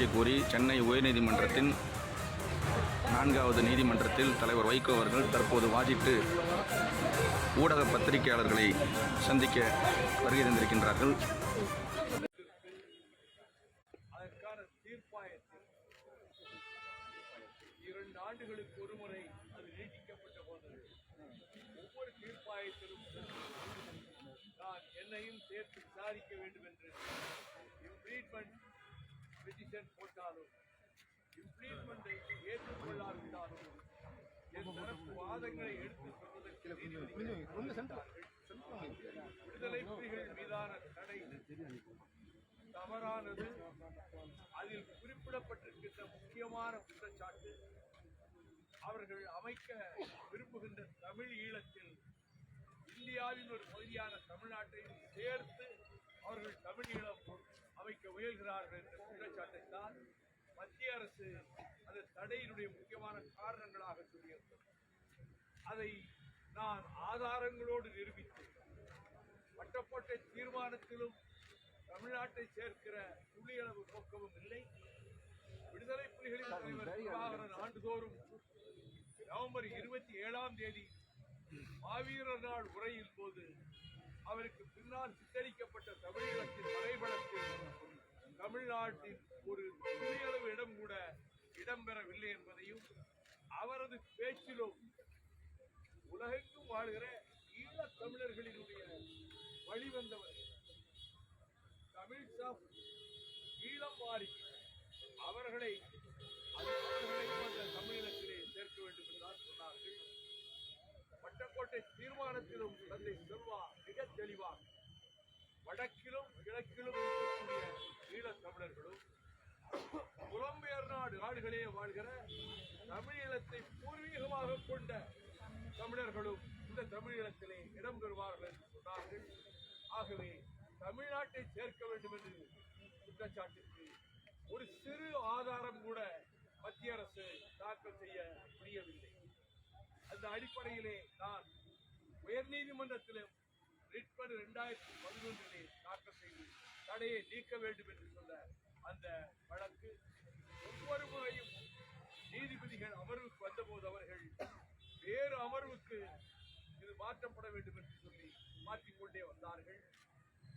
விடுவிக்க கோரி சென்னை உயர்நீதிமன்றத்தின் நான்காவது நீதிமன்றத்தில் தலைவர் வைகோ அவர்கள் தற்போது வாதிட்டு ஊடக பத்திரிகையாளர்களை சந்திக்க வருகை தந்திருக்கின்றார்கள். இரண்டு ஆண்டுகளுக்கு ஒரு முறை அது நீட்டிக்கப்பட்ட போது ஒவ்வொரு தீர்ப்பாயத்திலும் நான் என்னையும் சேர்த்து விசாரிக்க வேண்டும் என்று. இம்ப்ரீட்மெண்ட் பெட்டிஷன் போட்டாலும் இம்ப்ளீட்மெண்ட்டை ஏற்றுக்கொள்ளாவிட்டாலும் என் தரப்பு வாதங்களை அனுமதித்தார்கள். விடுதலை புலிகள் மீதான தடை தவறானது அதில் குறிப்பிடப்பட்டிருக்கின்ற முக்கியமான குற்றச்சாட்டு அவர்கள் அமைக்க விரும்புகின்ற தமிழ் ஈழத்தில் இந்தியாவின் ஒரு பகுதியான தமிழ்நாட்டை சேர்த்து அவர்கள் தமிழ் ஈழம் வைக்க முயல்கிறார்கள் என்ற குற்றச்சாட்டை தான் மத்திய அரசு அந்த தடையினுடைய முக்கியமான காரணங்களாக சொல்லியிருந்தது அதை நான் ஆதாரங்களோடு நிரூபித்து வட்டப்பட்ட தீர்மானத்திலும் தமிழ்நாட்டை சேர்க்கிற புள்ளியளவு நோக்கமும் இல்லை. விடுதலை புலிகளின் தலைவர் பிரபாகரன் ஆண்டுதோறும் நவம்பர் இருபத்தி ஏழாம் தேதி மாவீரர் நாள் உரையின் போது அவருக்கு பின்னால் சித்தரிக்கப்பட்ட தமிழகத்தின் வரைபடத்தில் தமிழ்நாட்டின் ஒரு சிறியளவு இடம் கூட இடம்பெறவில்லை என்பதையும் அவரது பேச்சிலும் உலகெங்கும் வாழ்கிற ஈழத் தமிழர்களினுடைய வழிவந்தவர் தமிழ் சாப் ஈழம் மாறி அவர்களை அது அவர்களையும் அந்த தமிழினத்திலே சேர்க்க வேண்டும் என்றுதான் சொன்னார்கள். வட்டக்கோட்டை தீர்மானத்திலும் தந்தை செல்வா மிக தெளிவாக வடக்கிலும் கிழக்கிலும் இருக்கக்கூடிய ஈழத் தமிழர்களும் புலம்பெயர் நாடு நாடுகளே வாழ்கிற தமிழீழத்தை பூர்வீகமாக கொண்ட தமிழர்களும் இந்த தமிழீழத்திலே இடம் பெறுவார்கள் என்று சொன்னார்கள். ஆகவே தமிழ்நாட்டை சேர்க்க வேண்டும் என்று குற்றச்சாட்டிற்கு ஒரு சிறு ஆதாரம் கூட மத்திய அரசு தாக்கல் செய்ய முடியவில்லை. அந்த அடிப்படையிலே நான் உயர்நீதிமன்றத்திலும் ரிட்பர் இரண்டாயிரத்தி பதினொன்றிலே தாக்கல் செய்து தடையை நீக்க வேண்டும் என்று சொன்ன அந்த வழக்கு ஒவ்வொரு முறையும் நீதிபதிகள் அமர்வுக்கு வந்தபோது அவர்கள் வேறு அமர்வுக்கு இது மாற்றப்பட வேண்டும் என்று சொல்லி மாற்றிக்கொண்டே வந்தார்கள்.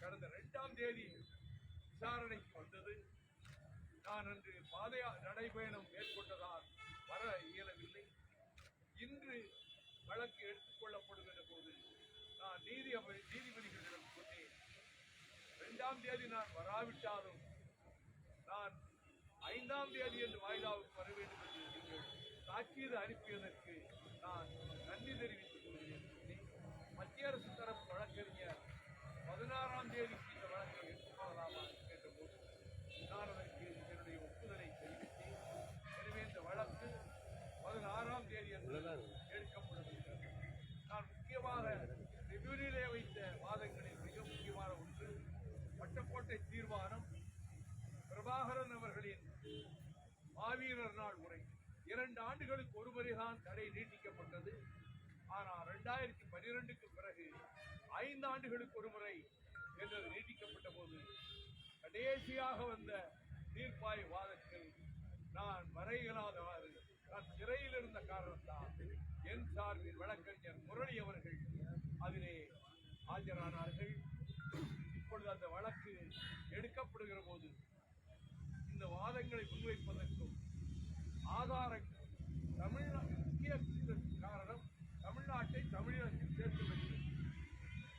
கடந்த இரண்டாம் தேதி விசாரணைக்கு வந்தது. நான் அன்று பாதையா நடைபயணம் மேற்கொண்டதால் வர இயலவில்லை. இன்று வழக்கு எடுத்துக்கொள்ளப்படுகிற போது நான் நீதி அமை நீதிபதிகளிடம் சொன்னேன் இரண்டாம் தேதி நான் வராவிட்டாலும் நான் ஐந்தாம் தேதி என்று வாய்தாவுக்கு வர வேண்டும் என்று நீங்கள் தாக்கீது அனுப்பியதற்கு நான் நன்றி தெரிவித்துக் பிரபாகரன் அவர்களின் மாவீரர் நாள் உரை இரண்டு ஆண்டுகளுக்கு ஒருமுறைதான் தடை நீட்டிக்கப்பட்டது. ஆனால் ரெண்டாயிரத்தி பனிரெண்டுக்கு பிறகு ஐந்து ஆண்டுகளுக்கு ஒரு முறை என்று நீட்டிக்கப்பட்ட போது கடைசியாக வந்த தீர்ப்பாய் வாதத்தில் நான் வர இயலாதவாறு நான் சிறையில் இருந்த காரணத்தால் என் சார்பில் வழக்கறிஞர் முரளி அவர்கள் அதிலே ஆஜரானார்கள். இப்பொழுது அந்த வழக்கு எடுக்கப்படுகிற போது இந்த வாதங்களை முன்வைப்பதற்கும் ஆதாரங்கள். தமிழ் முக்கிய காரணம் தமிழ்நாட்டை தமிழகத்தில் சேர்த்து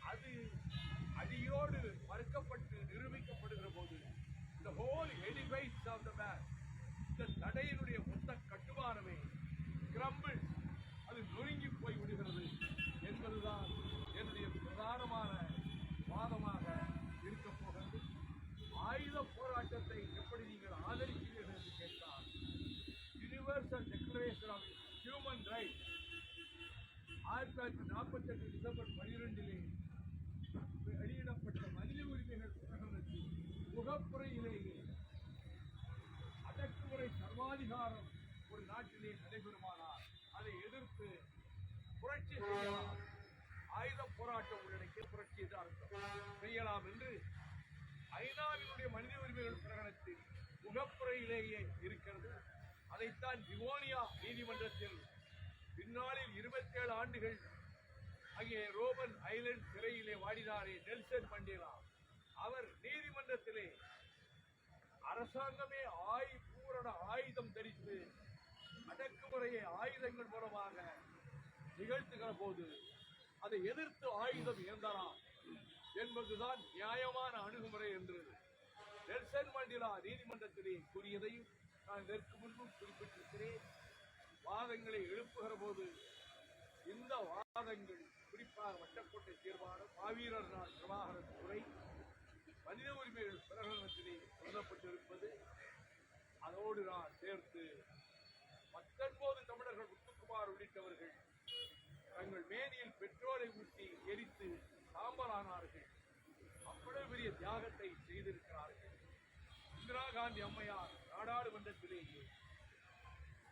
அது அடியோடு மறுக்கப்பட்டு நிரூபிக்கப்படுகிற போது இந்த whole edifice of the man இந்த தடையினுடைய மொத்த கட்டுமானமே கிரம்பிள் அது நொறுங்கி போய் விடுகிறது என்பதுதான் என்னுடைய பிரதானமான வாதமாக இருக்கப் போகிறது ஆயுத போராட்டத்தை எப்படி நீங்கள் ஆதரிக்கிறீர்கள் என்று கேட்டால் universal declaration of human rights ஆயிரத்தி தொள்ளாயிரத்தி நாற்பத்தெட்டு டிசம்பர் பனிரெண்டிலே வெளியிடப்பட்ட மனித உரிமைகள் பிரகடனத்தில் முகப்புறையிலேயே அடக்குமுறை சர்வாதிகாரம் ஒரு நாட்டிலே நடைபெறுமானால் அதை எதிர்த்து புரட்சி செய்யலாம் ஆயுத போராட்டம் உள்ளடக்கிய புரட்சி தான் செய்யலாம் என்று ஐநாவினுடைய மனித உரிமைகள் பிரகடனத்தில் முகப்புறையிலேயே இருக்கிறது. அதைத்தான் டிவோனியா நீதிமன்றத்தில் பின்னாளில் இருபத்தேழு ஆண்டுகள் அங்கே ரோமன் ஐலண்ட் சிறையிலே வாடினாரே நெல்சன் மண்டேலா. அவர் நீதிமன்றத்திலே அரசாங்கமே ஆய் பூரண ஆயுதம் தரித்து அடக்குமுறையை ஆயுதங்கள் மூலமாக நிகழ்த்துகிற போது அதை எதிர்த்து ஆயுதம் இயந்தலாம் என்பதுதான் நியாயமான அணுகுமுறை என்று நெல்சன் மண்டிலா நீதிமன்றத்திலே கூறியதையும் நான் இதற்கு முன்பும் குறிப்பிட்டிருக்கிறேன். வாதங்களை எழுப்புகிற போது இந்த வாதங்கள் குறிப்பாக வட்டக்கோட்டை தீர்மானம் மாவீரர் நாள் பிரபாகரன் துறை மனித உரிமைகள் பிரகடனத்திலே சொல்லப்பட்டிருப்பது அதோடு நான் சேர்த்து தற்போது தமிழர்கள் முத்துக்குமார் உள்ளிட்டவர்கள் தங்கள் மேனியில் பெட்ரோலை ஊட்டி எரித்து சாம்பலானார்கள். அவ்வளவு பெரிய தியாகத்தை செய்திருக்கிறார்கள். இந்திரா காந்தி அம்மையார் நாடாளுமன்றத்திலேயே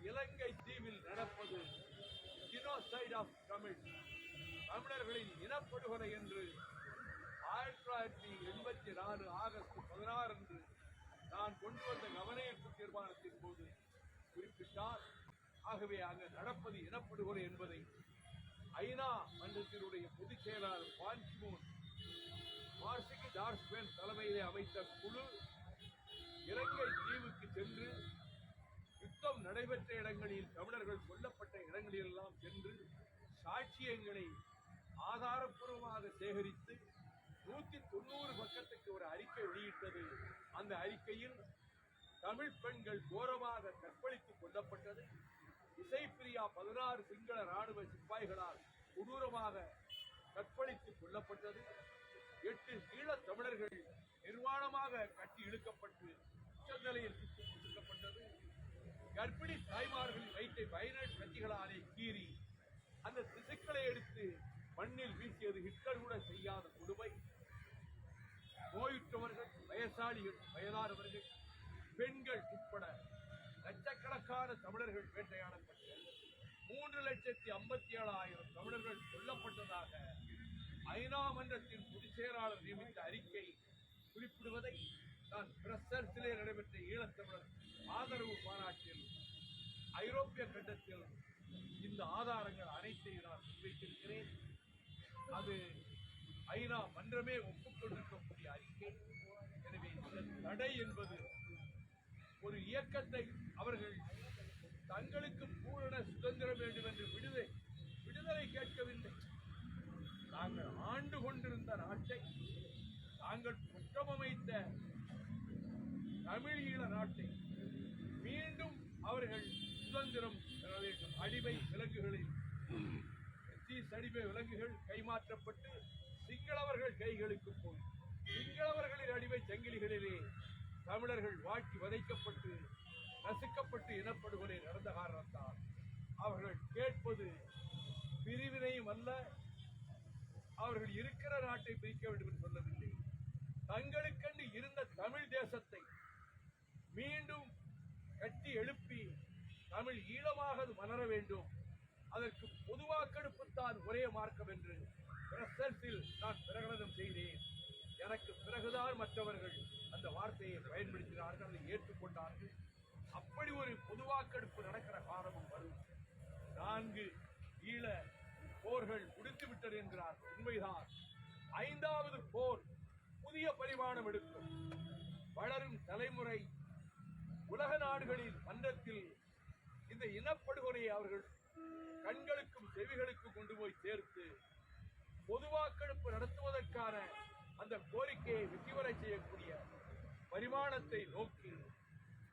இலங்கை தீவில் நடப்பது ஜினோசைட் ஆஃப் தமிழ். தமிழர்களின் இனப்படுகொலை என்று ஆயிரத்தி தொள்ளாயிரத்தி எண்பத்தி நாலு ஆகஸ்ட் பதினாறு அன்று நான் கொண்டு வந்த கவனஈர்ப்பு தீர்மானத்தின் போது குறிப்பிட்டார். ஆகவே அங்கு நடப்பது இனப்படுகொலை என்பதை ஐநா மன்றத்தினுடைய பொதுச் செயலாளர் பான்கிமூன் மார்சிகி டார்ஸ்பேன் தலைமையிலே அமைத்த குழு இலங்கை தீவுக்கு சென்று யுத்தம் நடைபெற்ற இடங்களில் தமிழர்கள் கொல்லப்பட்ட இடங்களிலெல்லாம் சென்று சாட்சியங்களை ஆதாரப்பூர்வமாக சேகரித்து நூற்றி தொண்ணூறு பக்கத்துக்கு ஒரு அறிக்கை வெளியிட்டது. அந்த அறிக்கையில் தமிழ் பெண்கள் கோரமாக கற்பழித்துக் கொல்லப்பட்டது. இசைப்பிரியா பதினாறு சிங்கள ராணுவ சிப்பாய்களால் கொடூரமாக கற்பழித்துக் கொல்லப்பட்டது. எட்டு ஈழத் தமிழர்கள் நிர்வாணமாக கட்டி இழுக்கப்பட்டு உச்சநிலையில் சுட்டுக் கர்ப்பிணி தாய்மார்களின் வயிற்றை பயனட் கத்திகளாலே கீறி அந்த திசுக்களை எடுத்து மண்ணில் வீசியது ஹிட்லர் கூட செய்யாத கொடுமை. நோயுற்றவர்கள் வயசாளிகள் வயதானவர்கள் பெண்கள் உட்பட லட்சக்கணக்கான தமிழர்கள் வேட்டையாடப்பட்டனர் மூன்று லட்சத்தி ஐம்பத்தி ஏழாயிரம் தமிழர்கள் கொல்லப்பட்டதாக ஐநா மன்றத்தின் பொதுச் செயலாளர் நியமித்த அறிக்கை குறிப்பிடுவதை நான் பிரசர்ஸிலே நடைபெற்ற ஈழத்தமிழர் ஆதரவு மாநாட்டில் ஐரோப்பிய கண்டத்தில் இந்த ஆதாரங்கள் அனைத்தையும் நான் முன்வைத்திருக்கிறேன். அது ஐநா மன்றமே ஒப்புக்கொண்டிருக்கக்கூடிய அறிக்கை. எனவே இந்த தடை என்பது ஒரு இயக்கத்தை அவர்கள் தங்களுக்கு பூரண சுதந்திரம் வேண்டும் என்று விடுதலை விடுதலை கேட்கவில்லை. தாங்கள் ஆண்டு கொண்டிருந்த நாட்டை தாங்கள் குற்றமமைத்த தமிழீழ நாட்டை மீண்டும் அவர்கள் சுதந்திரம் பெற வேண்டும். அடிமை விலங்குகளில் பிரிட்டிஷ் அடிமை விலங்குகள் கைமாற்றப்பட்டு சிங்களவர்கள் கைகளுக்கு போய் சிங்களவர்களின் அடிமை சங்கிலிகளிலே தமிழர்கள் வாட்டி வதைக்கப்பட்டு நசுக்கப்பட்டு இனப்படுகொலை நடந்த காரணத்தால் அவர்கள் கேட்பது பிரிவினையும் அல்ல. அவர்கள் இருக்கிற நாட்டை பிரிக்க வேண்டும் என்று சொல்லவில்லை. தங்களுக்கென்று இருந்த தமிழ் தேசத்தை மீண்டும் கட்டி எழுப்பி தமிழ் ஈழமாக அது மலர வேண்டும். அதற்கு பொது வாக்கெடுப்பு ஒரே மார்க்கம் என்று பிரசத்தில் நான் பிரகடனம் செய்தேன். எனக்கு பிறகுதான் மற்றவர்கள் அந்த வார்த்தையை பயன்படுத்தினார்கள் அதை ஏற்றுக்கொண்டார்கள். அப்படி ஒரு பொது வாக்கெடுப்பு நடக்கிற காலமும் வரும் நான்கு ஈழ போர்கள் முடித்து விட்டது என்கிறார். உண்மைதான். ஐந்தாவது போர் புதிய பரிமாணம் எடுக்கும். வளரும் தலைமுறை உலக நாடுகளில் மன்றத்தில் இந்த இனப்படுகொலையை அவர்கள் கண்களுக்கும் செவிகளுக்கும் கொண்டு போய் சேர்த்து பொது வாக்கெடுப்பு நடத்துவதற்கான அந்த கோரிக்கையை வெற்றிவரை செய்யக்கூடிய பரிமாணத்தை நோக்கி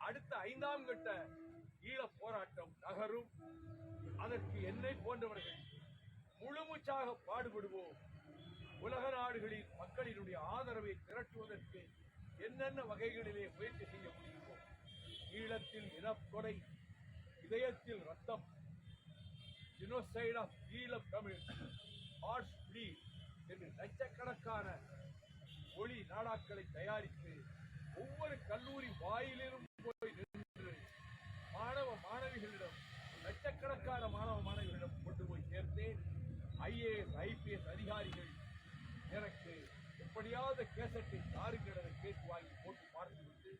அடுத்த ஐந்தாம் கட்ட ஈழப் போராட்டம் நகரும். அதற்கு என்னை போன்றவர்கள் முழுமூச்சாக பாடுபடுவோம். உலக நாடுகளில் மக்களினுடைய ஆதரவை திரட்டுவதற்கு என்னென்ன வகைகளிலே முயற்சி செய்ய முடியுமோ ஈழத்தில் இனப்பொடை இதயத்தில் ரத்தம் ஜினோசைட் ஆஃப் ஈழம் தமிழ் ஹார்ஸ் என்று லட்சக்கணக்கான ஒளி நாடாக்களை தயாரித்து ஒவ்வொரு கல்லூரி வாயிலிலும் போய் நின்று மாணவ மாணவிகளிடம் லட்சக்கணக்கான மாணவ மாணவிகளிடம் கொண்டு போய் சேர்த்தேன். ஐஏஎஸ் ஐபிஎஸ் அதிகாரிகள் எனக்கு எப்படியாவது கேசட்டை தாருங்கள் என கேட்டு வாங்கி போட்டு பார்த்துவிட்டு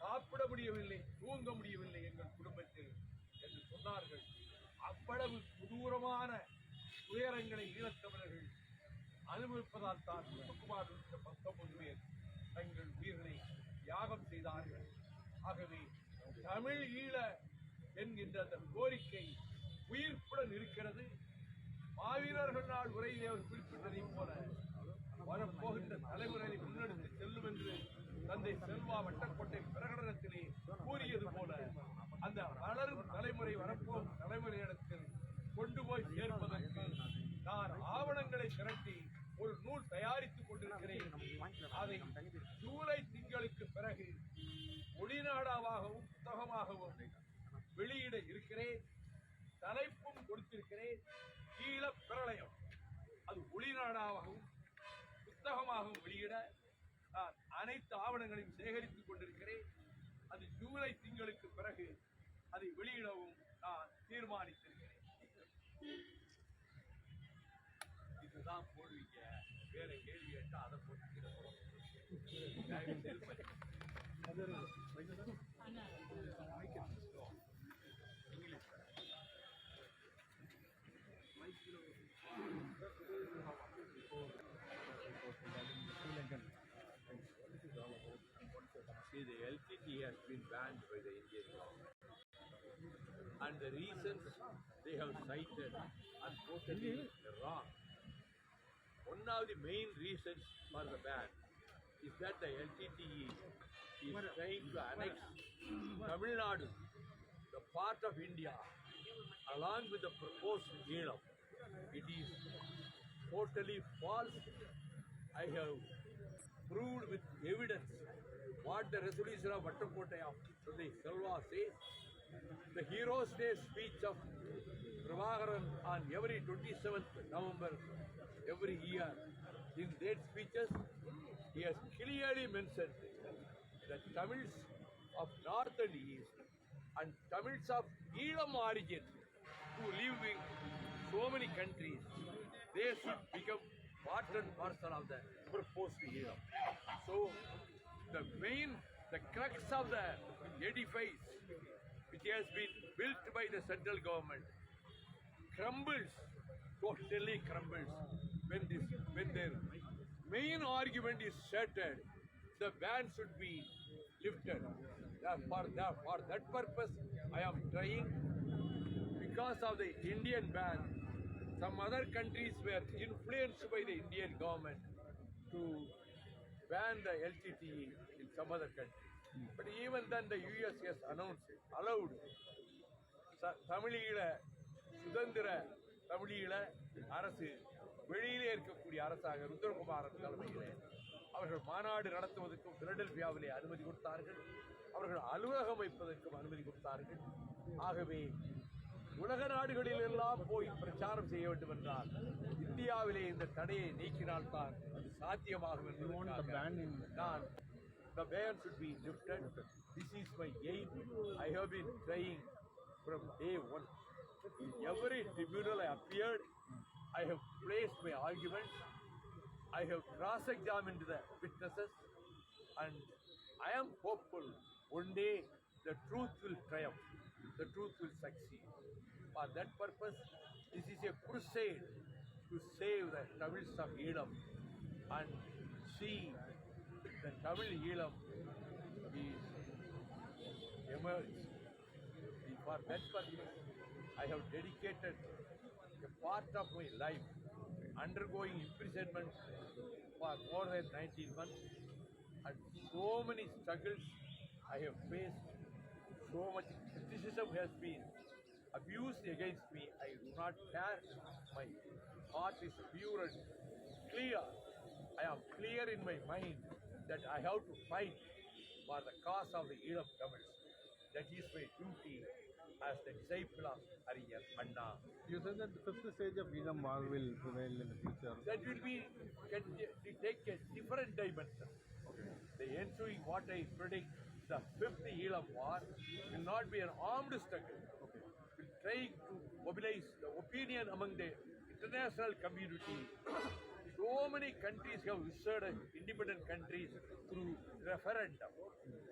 சாப்பிட முடியவில்லை தூங்க முடியவில்லை எங்கள் குடும்பத்தில் என்று சொன்னார்கள். அவ்வளவு கொடூரமான உயரங்களை ஈழத்தமிழர்கள் அனுபவிப்பதால் தான் முத்துக்குமார் உள்ளிட்ட பத்தொன்பது பேர் தங்கள் உயிர்களை தியாகம் செய்தார்கள். ஆகவே தமிழ் ஈழ என்கின்ற அந்த கோரிக்கை உயிர்ப்புடன் இருக்கிறது. மாவீரர்கள் நாள் உரையிலே அவர் குறிப்பிட்டதைப் போல வரப்போகின்ற தலைமுறையை முன்னெடுத்து செல்லும் என்று தந்தை செல்வா வட்டக்கோட்டை பிரகடனத்திலே கூறியது போல அந்த வளரும் தலைமுறை வரப்போகும் தலைமுறையிடத்தில் கொண்டு போய் சேர்ப்பதற்கு நான் ஆவணங்களை திரட்டி ஒரு நூல் தயாரித்துக் கொண்டிருக்கிறேன். அதை ஜூலை திங்களுக்கு பிறகு மொழிநாடாவாகவும் புத்தகமாகவும் வெளியிட இருக்கிறேன் தலைப்பும் கொடுத்திருக்கிறேன் கீழ பிரளயம். அது ஒளிநாடாகவும் புத்தகமாகவும் வெளியிட நான் அனைத்து ஆவணங்களையும் சேகரித்துக் கொண்டிருக்கிறேன். அது ஜூலை திங்களுக்கு பிறகு அதை வெளியிடவும் நான் தீர்மானித்திருக்கிறேன். இதுதான் போடுவீங்க வேற கேள்வி கேட்டால் அதை போட்டு See, the LTT has been banned by the Indian government. And the reasons they have cited are totally wrong. One of the main reasons for the ban is that the LTT is trying to annex Tamil Nadu, the part of India, along with the proposed Eelam. It is totally false. I have proved with evidence what the resolution of Vattakotai of Sri Selva says. The Heroes Day speech of Prabhakaran on every 27th November every year. In that speeches, he has clearly mentioned that Tamils of North and East and Tamils of Elam origin who live in so many countries, they should become part and parcel of the proposed Elam. So, the main, the crux of the edifice which has been built by the central government crumbles, totally crumbles when this when their main argument is shattered The ban should be lifted. That- For that, for that purpose, I am trying. Because of the Indian ban, some other countries were influenced by the Indian government to ban the LTTE in some other countries. But even then, the US has announced, allowed ச- தமிழீழ சுதந்திர தமிழீழ அரசு வெளியிலே இருக்கக்கூடிய அரசாக ருத்ரகுமாரன் தலைமையிலே அவர்கள் மாநாடு நடத்துவதற்கும் பிலடெல்பியாவிலே அனுமதி கொடுத்தார்கள் அவர்கள் அலுவலகம் அமைப்பதற்கும் அனுமதி கொடுத்தார்கள் ஆகவே உலக நாடுகளில் எல்லாம் போய் பிரச்சாரம் செய்ய வேண்டும் என்றால் இந்தியாவிலே இந்த தடையை நீக்கினால்தான் அது சாத்தியமாகும் என்பதற்காக நான் the ban should be lifted. This is my aim. I have been trying from day one. In every tribunal I appeared, I have placed my arguments. I have cross-examined the witnesses, and I am hopeful one day the truth will triumph. The truth will succeed. For that purpose, this is a crusade to save the Tamils of Edom and see the Tamil Eelam is emerged. For that purpose, I have dedicated a part of my life undergoing imprisonment for more than 19 months and so many struggles I have faced. So much criticism has been abused against me. I do not care. My heart is pure and clear. I am clear in my mind that I have to fight for the cause of the Eelam Tamils. That is my duty as the disciple of Ariyar Anna. You said that the fifth stage of Edom war will prevail in the future. That will be can take a different dimension. The ensuing what I predict, the fifth heel of war will not be an armed struggle. Will try to mobilize the opinion among the international community so many countries have asserted independent countries through referendum.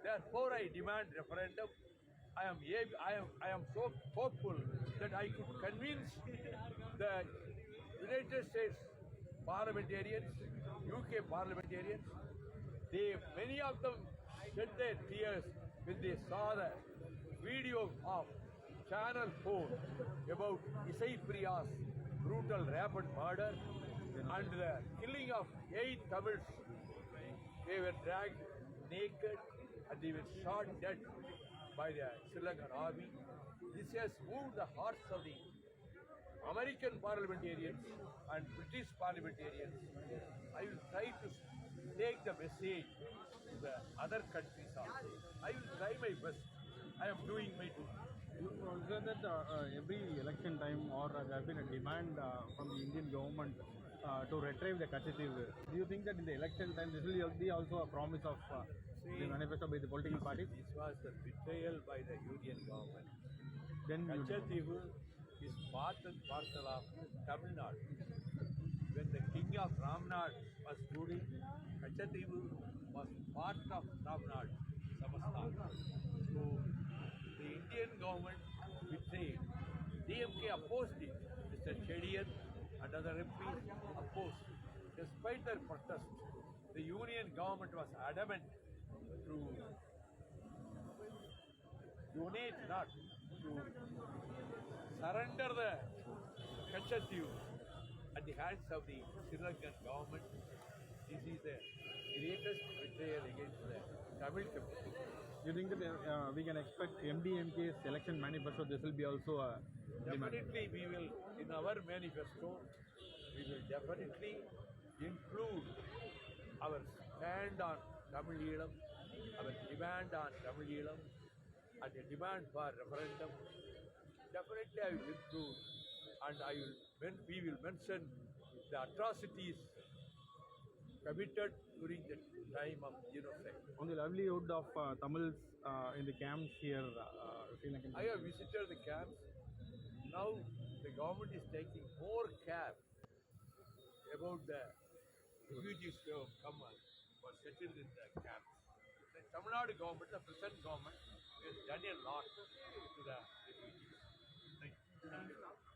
Therefore, I demand referendum. I am, I am, I am so hopeful that I could convince the United States parliamentarians, UK parliamentarians, they many of them shed their tears when they saw the video of Channel 4 about Isai Priya's brutal rape and murder and the killing of eight Tamils. They were dragged naked and they were shot dead by the Sri Lankan army. This has moved the hearts of the American parliamentarians and British parliamentarians. I will try to take the message to the other countries also. I will try my best. I am doing my duty. You consider that uh, uh, every election time or uh, there has been a demand uh, from the Indian government uh, to retrieve the Kachetiv. Do you think that in the election time this will be also a promise of uh, the manifesto by the political parties? This was the betrayal by the Union government. Then you, Kachativu is part and parcel of Tamil Nadu. When the king of Ramnad was ruling, Kachativu was part of Ramnad, Samasthan. So the Indian government betrayed. DMK opposed it. Mr. Chedian and other MPs opposed. Despite their protest, the Union government was adamant to donate not to surrender the Kachatiu at the hands of the Sri Lankan government. This is the greatest betrayal against the Tamil community. you think that uh, we can expect MDMK's election manifesto this will be also a demand? Definitely, we will, in our manifesto, we will definitely include our stand on Tamil Eelam, our demand on Tamil Eelam, and the demand for referendum. Definitely, I will include, and I will, we will mention the atrocities committed during the time of genocide. On the livelihood of uh, Tamils uh, in the camps here, uh, Sri Lankan. I have visited the camps. Now the government is taking more care about the refugees who have come and were settled in the camps. The Tamil Nadu government, the present government, has done a lot to the refugees. Thank you.